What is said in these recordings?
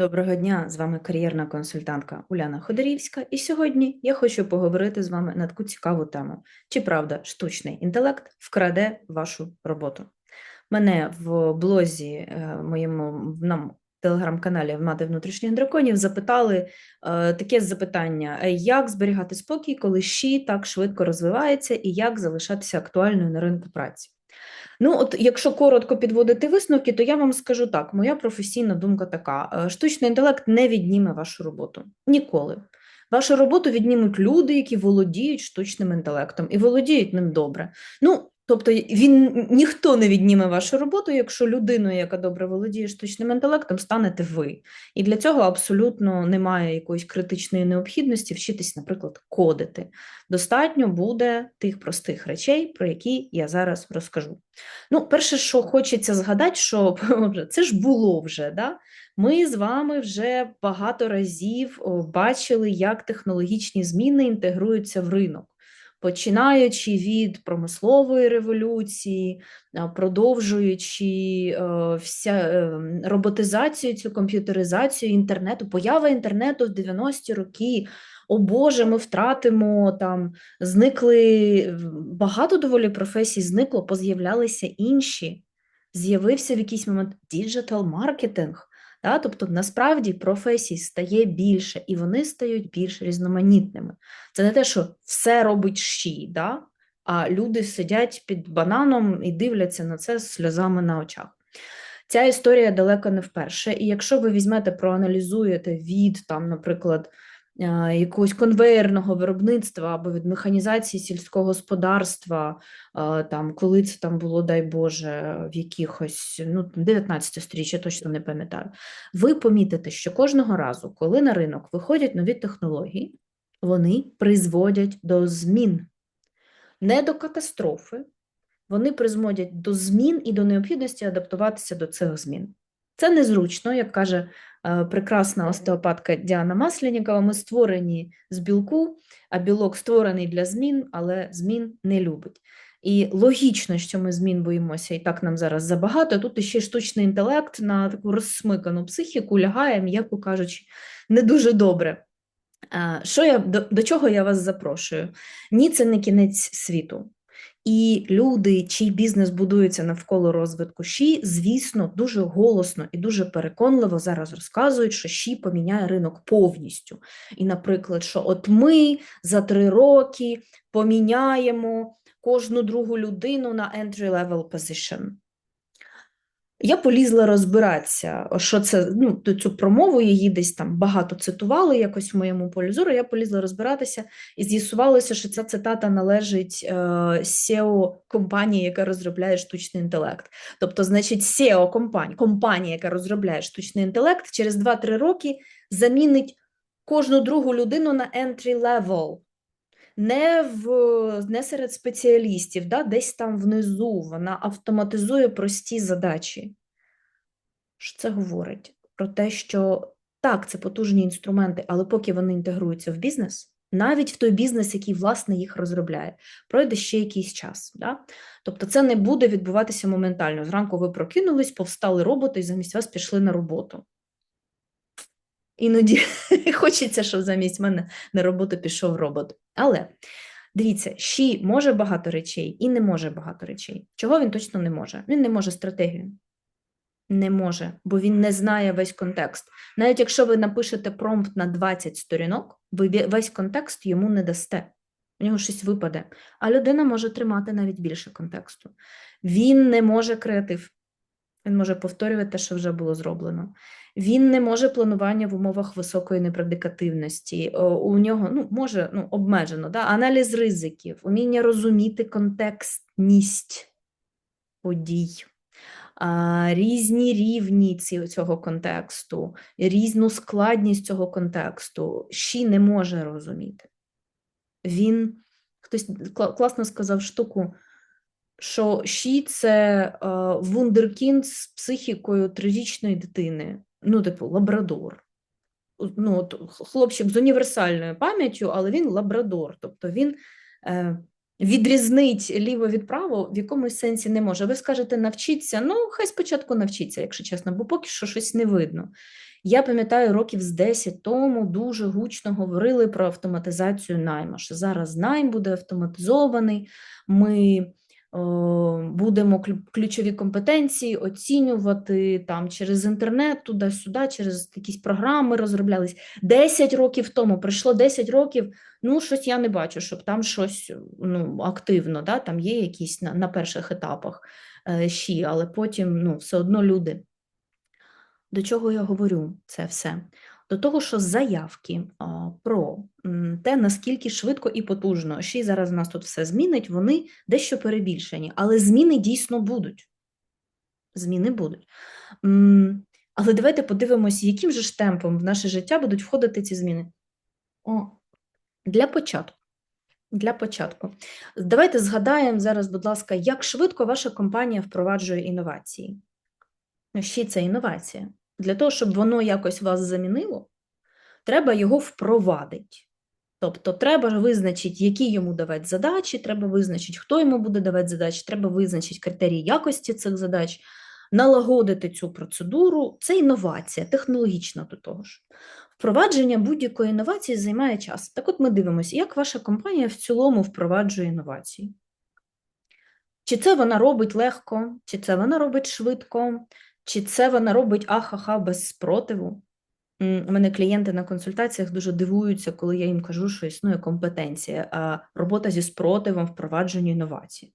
Доброго дня, з вами кар'єрна консультантка Уляна Ходорівська, і сьогодні я хочу поговорити з вами на таку цікаву тему: чи правда штучний інтелект вкраде вашу роботу? Мене в блозі е, моєму на телеграм-каналі Мати внутрішніх драконів запитали е, таке запитання: е, як зберігати спокій, коли щі так швидко розвивається, і як залишатися актуальною на ринку праці? Ну, от якщо коротко підводити висновки, то я вам скажу так: моя професійна думка така: е, штучний інтелект не відніме вашу роботу ніколи. Вашу роботу віднімуть люди, які володіють штучним інтелектом і володіють ним добре. Ну, тобто, він ніхто не відніме вашу роботу, якщо людиною, яка добре володіє штучним інтелектом, станете ви. І для цього абсолютно немає якоїсь критичної необхідності вчитись, наприклад, кодити. Достатньо буде тих простих речей, про які я зараз розкажу. Ну, перше, що хочеться згадати, що це ж було вже. Да? Ми з вами вже багато разів бачили, як технологічні зміни інтегруються в ринок. Починаючи від промислової революції, продовжуючи е, вся е, роботизацію, цю комп'ютеризацію інтернету, поява інтернету в 90-ті роки. О Боже, ми втратимо там, зникли багато доволі професій, зникло, поз'являлися інші. З'явився в якийсь момент діджитал маркетинг. Да? Тобто, насправді професій стає більше, і вони стають більш різноманітними. Це не те, що все робить щі, да? а люди сидять під бананом і дивляться на це сльозами на очах. Ця історія далеко не вперше. І якщо ви візьмете, проаналізуєте від, там, наприклад, якогось конвейерного виробництва або від механізації сільського господарства, там, коли це там було, дай Боже, в якихось ну, 19 сторіччя, точно не пам'ятаю, ви помітите, що кожного разу, коли на ринок виходять нові технології, вони призводять до змін, не до катастрофи, вони призводять до змін і до необхідності адаптуватися до цих змін. Це незручно, як каже прекрасна остеопатка Діана Маслянікова, ми створені з білку, а білок створений для змін, але змін не любить. І логічно, що ми змін боїмося, і так нам зараз забагато. Тут ще штучний інтелект на таку розсмикану психіку лягає, м'яко кажучи, не дуже добре. Що я, до, до чого я вас запрошую? Ні, це не кінець світу. І люди, чий бізнес будується навколо розвитку ШІ, звісно, дуже голосно і дуже переконливо зараз розказують, що ШІ поміняє ринок повністю. І, наприклад, що от ми за три роки поміняємо кожну другу людину на entry-level position. Я полізла розбиратися, що це ну, цю промову її десь там багато цитували якось в моєму полі зору. Я полізла розбиратися і з'ясувалося, що ця цитата належить е, SEO компанії, яка розробляє штучний інтелект. Тобто, значить, SEO компанія, компанія, яка розробляє штучний інтелект, через 2-3 роки замінить кожну другу людину на entry level. Не в не серед спеціалістів, да, десь там внизу вона автоматизує прості задачі. Що це говорить? Про те, що так, це потужні інструменти, але поки вони інтегруються в бізнес, навіть в той бізнес, який власне їх розробляє, пройде ще якийсь час. Да? Тобто це не буде відбуватися моментально. Зранку ви прокинулись, повстали роботи і замість вас пішли на роботу. Іноді хочеться, щоб замість мене на роботу пішов робот. Але дивіться, Ші може багато речей і не може багато речей. Чого він точно не може? Він не може стратегію. Не може, бо він не знає весь контекст. Навіть якщо ви напишете промпт на 20 сторінок, ви весь контекст йому не дасте. У нього щось випаде. А людина може тримати навіть більше контексту. Він не може креатив. Він може повторювати те, що вже було зроблено. Він не може планування в умовах високої непредикативності. У нього ну, може ну, обмежено да? аналіз ризиків, уміння розуміти контекстність подій, різні рівні цього контексту, різну складність цього контексту. Ші не може розуміти. Він хтось класно сказав штуку що Ші це е, вундеркінд з психікою трирічної дитини, ну, типу, лабрадор. Ну, от, хлопчик з універсальною пам'яттю, але він лабрадор, тобто він е, відрізнить ліво від право в якомусь сенсі не може. Ви скажете навчіться, ну хай спочатку навчіться, якщо чесно, бо поки що щось не видно. Я пам'ятаю, років з 10 тому дуже гучно говорили про автоматизацію найму, що зараз найм буде автоматизований, ми будемо ключові компетенції оцінювати там через інтернет, туди-сюди, через якісь програми розроблялись. 10 років тому, пройшло 10 років, ну щось я не бачу, щоб там щось ну, активно, да, там є якісь на, на перших етапах е, щі, але потім ну, все одно люди. До чого я говорю це все? До того, що заявки про те, наскільки швидко і потужно ще й зараз нас тут все змінить, вони дещо перебільшені, але зміни дійсно будуть. Зміни будуть. Але давайте подивимось, яким же ж темпом в наше життя будуть входити ці зміни. О, для початку. Для початку. Давайте згадаємо зараз, будь ласка, як швидко ваша компанія впроваджує інновації. Ну, Ще це інновація. Для того, щоб воно якось вас замінило, треба його впровадити. Тобто, треба визначити, які йому давати задачі, треба визначити, хто йому буде давати задачі, треба визначити критерії якості цих задач, налагодити цю процедуру. Це інновація, технологічна до того ж. Впровадження будь-якої інновації займає час. Так от ми дивимося, як ваша компанія в цілому впроваджує інновації. Чи це вона робить легко, чи це вона робить швидко, чи це вона робить ахаха без спротиву. У мене клієнти на консультаціях дуже дивуються, коли я їм кажу, що існує компетенція, а робота зі спротивом впровадженню інновацій.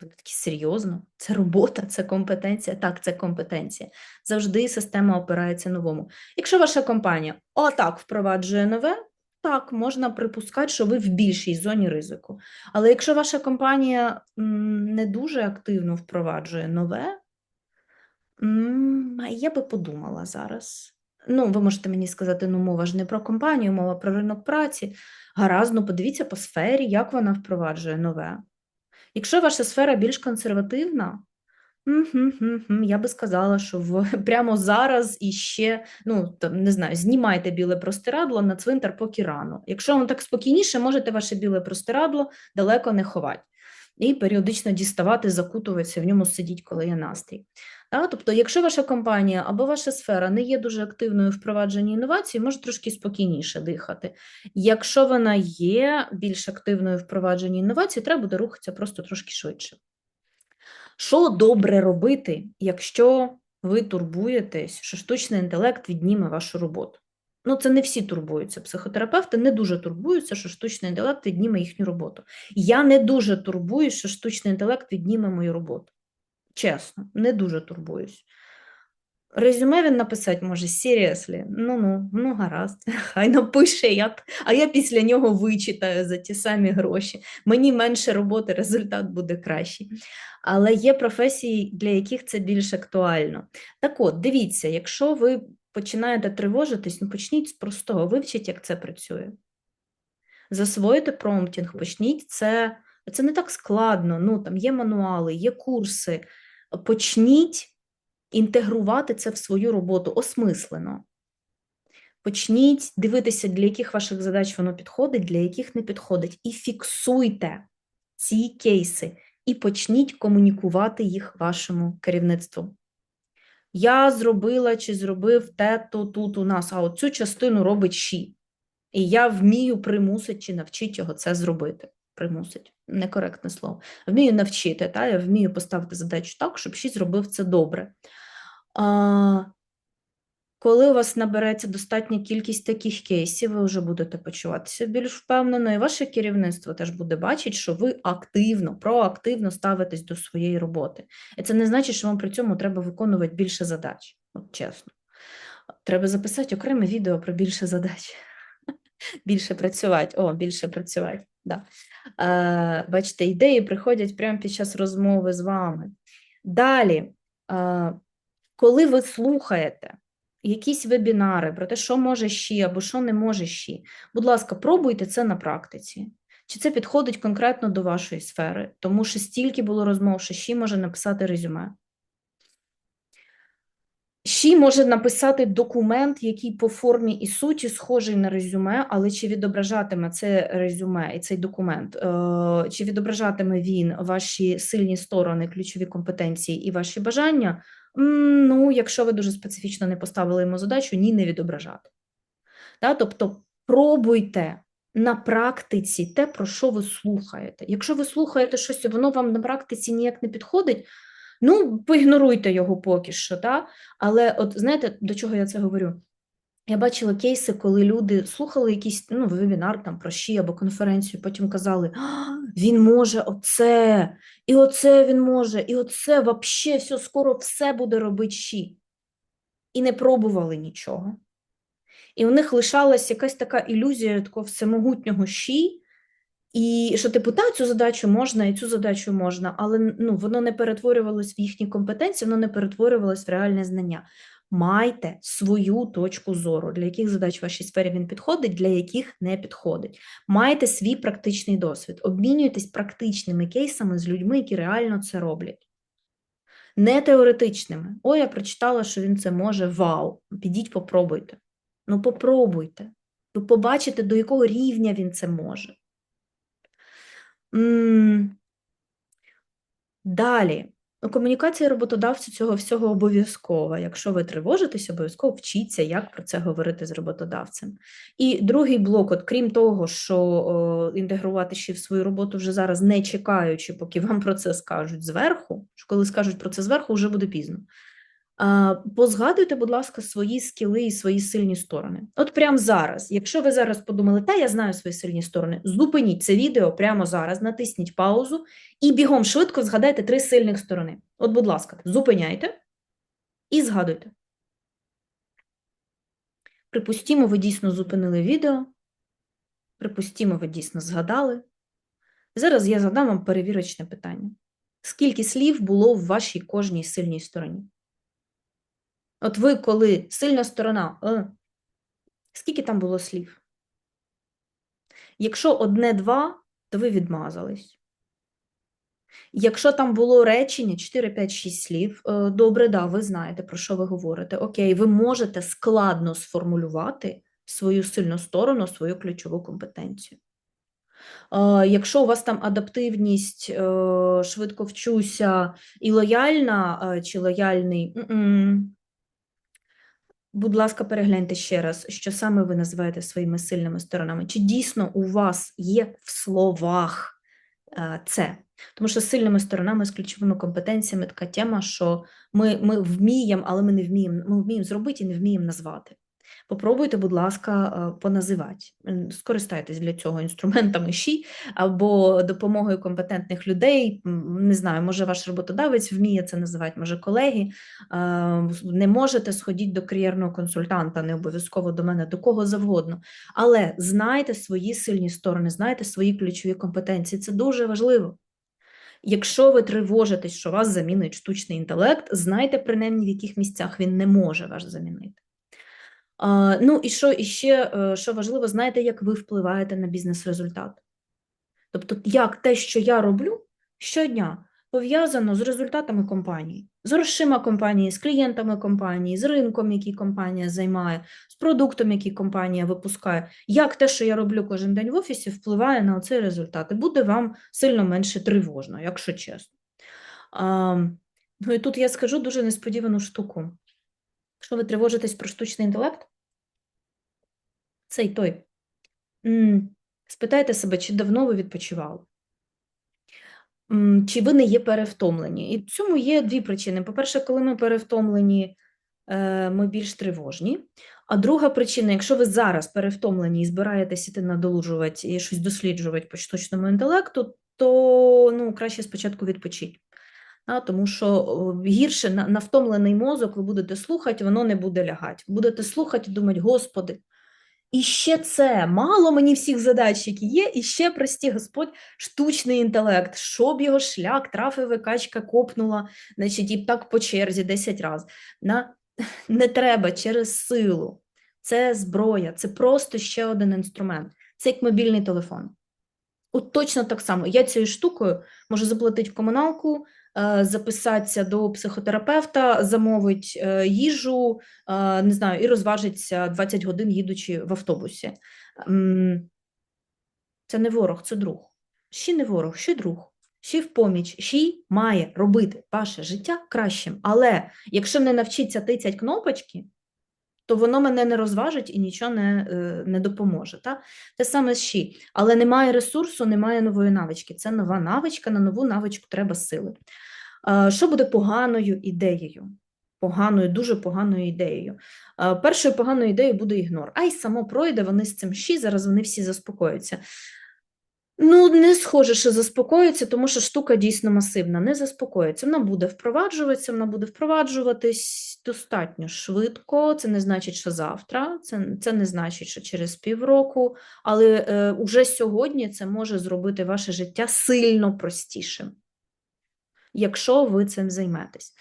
Вони такі серйозно, це робота, це компетенція. Так, це компетенція. Завжди система опирається новому. Якщо ваша компанія отак впроваджує нове, так, можна припускати, що ви в більшій зоні ризику. Але якщо ваша компанія не дуже активно впроваджує нове, я би подумала зараз. Ну, ви можете мені сказати, ну, мова ж не про компанію, мова про ринок праці. Гаразд, ну подивіться по сфері, як вона впроваджує нове. Якщо ваша сфера більш консервативна, я би сказала, що в, прямо зараз іще, ну, там, не знаю, знімайте біле простирадло на цвинтар поки рано. Якщо вам так спокійніше, можете ваше біле простирадло далеко не ховати. І періодично діставати, закутуватися, в ньому сидіть, коли є настрій. Тобто, якщо ваша компанія або ваша сфера не є дуже активною в впровадженні інновацій, може трошки спокійніше дихати. Якщо вона є більш активною в впровадженні інновацій, треба буде рухатися просто трошки швидше. Що добре робити, якщо ви турбуєтесь, що штучний інтелект відніме вашу роботу? Ну, це не всі турбуються. Психотерапевти не дуже турбуються, що штучний інтелект відніме їхню роботу. Я не дуже турбуюсь, що штучний інтелект відніме мою роботу. Чесно, не дуже турбуюсь. Резюме він написати може seriously. Ну ну, ну гаразд, хай напише, я, а я після нього вичитаю за ті самі гроші. Мені менше роботи, результат буде кращий. Але є професії, для яких це більш актуально. Так от, дивіться, якщо ви починаєте тривожитись, ну почніть з простого, вивчіть, як це працює. Засвоїте промптінг, почніть це. Це не так складно. Ну, там є мануали, є курси. Почніть інтегрувати це в свою роботу осмислено. Почніть дивитися, для яких ваших задач воно підходить, для яких не підходить, і фіксуйте ці кейси, і почніть комунікувати їх вашому керівництву. Я зробила чи зробив те-то тут у нас, а от цю частину робить «ші». І я вмію примусити чи навчити його це зробити. Примусить, некоректне слово. Вмію навчити, та? я вмію поставити задачу так, щоб «ші» зробив це добре. А, коли у вас набереться достатня кількість таких кейсів, ви вже будете почуватися більш впевнено, і ваше керівництво теж буде бачити, що ви активно, проактивно ставитесь до своєї роботи. І це не значить, що вам при цьому треба виконувати більше задач. От чесно. Треба записати окреме відео про більше задач. Більше працювати, о, більше працювати. Да. Е, бачите, ідеї приходять прямо під час розмови з вами. Далі, е, коли ви слухаєте якісь вебінари про те, що може ще або що не може ще, будь ласка, пробуйте це на практиці. Чи це підходить конкретно до вашої сфери? Тому що стільки було розмов, що ще може написати резюме. Щі може написати документ, який по формі і суті схожий на резюме, але чи відображатиме це резюме і цей документ, е, чи відображатиме він ваші сильні сторони, ключові компетенції і ваші бажання? Ну, якщо ви дуже специфічно не поставили йому задачу, ні, не відображати. Да? Тобто пробуйте на практиці те, про що ви слухаєте. Якщо ви слухаєте щось, воно вам на практиці ніяк не підходить, ну, поігноруйте його поки що, да? але от знаєте, до чого я це говорю? Я бачила кейси, коли люди слухали якийсь ну, вебінар там про щі або конференцію, потім казали, «А, він може оце, і оце він може, і оце вообще все скоро все буде робити щі. І не пробували нічого. І у них лишалась якась така ілюзія такого всемогутнього щі, і що, типу, та, цю задачу можна, і цю задачу можна, але ну, воно не перетворювалось в їхні компетенції, воно не перетворювалось в реальне знання. Майте свою точку зору, для яких задач в вашій сфері він підходить, для яких не підходить. Майте свій практичний досвід, обмінюйтесь практичними кейсами з людьми, які реально це роблять. Не теоретичними. О, я прочитала, що він це може. Вау! Підіть, попробуйте. Ну, попробуйте. Ви побачите, до якого рівня він це може. Далі. Ну, Комунікація роботодавцю цього всього обов'язкова. Якщо ви тривожитесь, обов'язково вчіться, як про це говорити з роботодавцем. І другий блок, от крім того, що о, інтегрувати ще в свою роботу вже зараз, не чекаючи, поки вам про це скажуть зверху, що коли скажуть про це зверху, вже буде пізно. Позгадуйте, будь ласка, свої скіли і свої сильні сторони. От прямо зараз, якщо ви зараз подумали, та я знаю свої сильні сторони, зупиніть це відео прямо зараз, натисніть паузу і бігом швидко згадайте три сильних сторони. От, будь ласка, зупиняйте і згадуйте. Припустімо, ви дійсно зупинили відео. Припустімо, ви дійсно згадали. Зараз я задам вам перевірочне питання. Скільки слів було в вашій кожній сильній стороні? От ви, коли сильна сторона, е, скільки там було слів? Якщо одне-два, то ви відмазались. Якщо там було речення 4, 5, 6 слів, е, добре, да, ви знаєте, про що ви говорите. Окей, ви можете складно сформулювати свою сильну сторону, свою ключову компетенцію. Е, Якщо у вас там адаптивність, е, швидко вчуся і лояльна, чи лояльний. Будь ласка, перегляньте ще раз, що саме ви називаєте своїми сильними сторонами. Чи дійсно у вас є в словах е, це? Тому що сильними сторонами, з ключовими компетенціями така тема, що ми, ми вміємо, але ми не вміємо. Ми вміємо зробити і не вміємо назвати. Попробуйте, будь ласка, е, поназивати. Скористайтесь для цього інструментами ЩІ або допомогою компетентних людей. Не знаю, може ваш роботодавець вміє це називати, може колеги. Е, Не можете сходіть до кар'єрного консультанта, не обов'язково до мене, до кого завгодно. Але знайте свої сильні сторони, знайте свої ключові компетенції. Це дуже важливо. Якщо ви тривожитесь, що вас замінить штучний інтелект, знайте принаймні, в яких місцях він не може вас замінити. Ну і що і ще е, що важливо, знаєте, як ви впливаєте на бізнес-результат. Тобто, як те, що я роблю щодня, пов'язано з результатами компанії, з грошима компанії, з клієнтами компанії, з ринком, який компанія займає, з продуктом, який компанія випускає. Як те, що я роблю кожен день в офісі, впливає на цей результат, і буде вам сильно менше тривожно, якщо чесно. Ну і тут я скажу дуже несподівану штуку. Якщо ви тривожитесь про штучний інтелект, цей той. Спитайте себе, чи давно ви відпочивали? Чи ви не є перевтомлені? І в цьому є дві причини. По-перше, коли ми перевтомлені, е, ми більш тривожні. А друга причина, якщо ви зараз перевтомлені і збираєтесь іти надолужувати і щось досліджувати по штучному інтелекту, то ну, краще спочатку відпочіть. Тому що гірше на, втомлений мозок ви будете слухати, воно не буде лягати. Будете слухати і думати, Господи, і ще це мало мені всіх задач, які є, і ще, прості Господь, штучний інтелект, щоб його шлях, трафи викачка копнула, значить, і так по черзі 10 разів. На... Не треба через силу. Це зброя, це просто ще один інструмент. Це як мобільний телефон. От точно так само. Я цією штукою можу заплатити в комуналку, записатися до психотерапевта, замовить е, їжу, е, не знаю, і розважиться 20 годин, їдучи в автобусі. Це не ворог, це друг. Ще не ворог, ще друг. Ще в поміч, ще має робити ваше життя кращим. Але якщо не навчиться тицять кнопочки, то воно мене не розважить і нічого не, е, не допоможе. Та? Те саме з. Але немає ресурсу, немає нової навички. Це нова навичка, на нову навичку треба сили. Що буде поганою ідеєю? Поганою, дуже поганою ідеєю. Першою поганою ідеєю буде ігнор. А й само пройде, вони з цим щі, зараз вони всі заспокояться. Ну, не схоже, що заспокоїться, тому що штука дійсно масивна. Не заспокоїться. Вона буде впроваджуватися, вона буде впроваджуватись достатньо швидко. Це не значить, що завтра, це, це не значить, що через півроку, але е, уже сьогодні це може зробити ваше життя сильно простішим, якщо ви цим займетесь.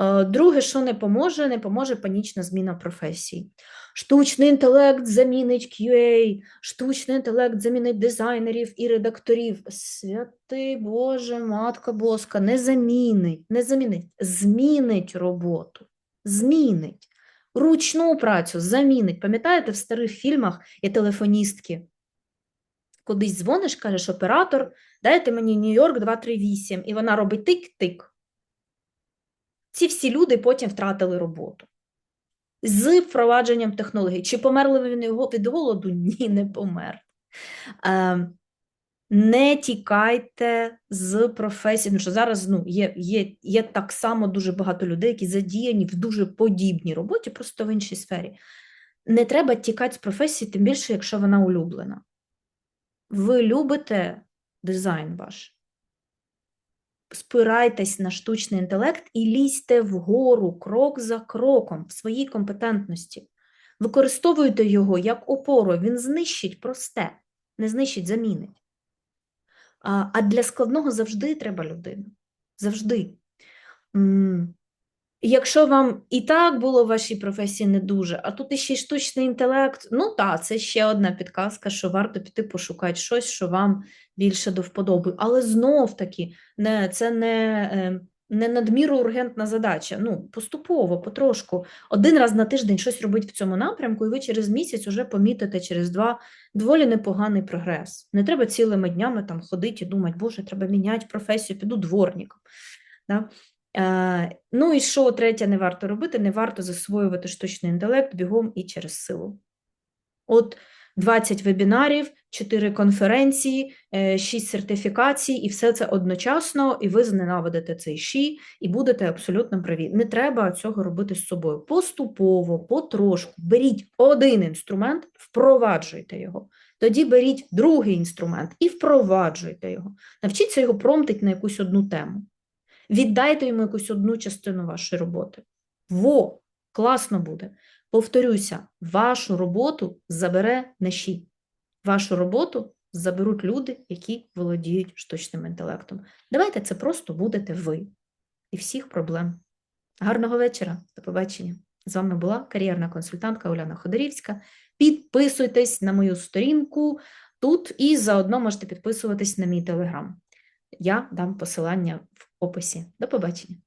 Е, Друге, що не поможе, не поможе панічна зміна професії. Штучний інтелект замінить QA, штучний інтелект замінить дизайнерів і редакторів. Святий Боже, Матка Боска, не замінить, не замінить, змінить роботу, змінить. Ручну працю замінить. Пам'ятаєте, в старих фільмах є телефоністки. Кудись дзвониш, кажеш, оператор, дайте мені Нью-Йорк 238, і вона робить тик-тик. Ці всі люди потім втратили роботу. З впровадженням технологій. Чи померли вони від голоду? Ні, не помер. Е, не тікайте з професії, тому що зараз ну, є, є, є так само дуже багато людей, які задіяні в дуже подібній роботі, просто в іншій сфері. Не треба тікати з професії, тим більше, якщо вона улюблена. Ви любите дизайн ваш спирайтесь на штучний інтелект і лізьте вгору крок за кроком в своїй компетентності. Використовуйте його як опору, він знищить просте, не знищить, замінить. А, для складного завжди треба людина. Завжди. Якщо вам і так було в вашій професії не дуже, а тут іще й штучний інтелект, ну так, це ще одна підказка, що варто піти пошукати щось, що вам більше до вподоби. Але знов таки, не, це не, е, не надміру ургентна задача. Ну, поступово, потрошку. Один раз на тиждень щось робить в цьому напрямку, і ви через місяць вже помітите через два доволі непоганий прогрес. Не треба цілими днями там ходити і думати, боже, треба міняти професію, піду дворником. Да? Е, ну і що третє не варто робити? Не варто засвоювати штучний інтелект бігом і через силу. От 20 вебінарів, 4 конференції, 6 сертифікацій, і все це одночасно, і ви зненавидите цей ші, і будете абсолютно праві. Не треба цього робити з собою. Поступово, потрошку, беріть один інструмент, впроваджуйте його. Тоді беріть другий інструмент і впроваджуйте його. Навчіться його промтити на якусь одну тему. Віддайте йому якусь одну частину вашої роботи. Во, класно буде. Повторюся, вашу роботу забере неші. Вашу роботу заберуть люди, які володіють штучним інтелектом. Давайте це просто будете ви. І всіх проблем. Гарного вечора, до побачення. З вами була кар'єрна консультантка Уляна Ходорівська. Підписуйтесь на мою сторінку тут і заодно можете підписуватись на мій телеграм. Я дам посилання в описі. До побачення.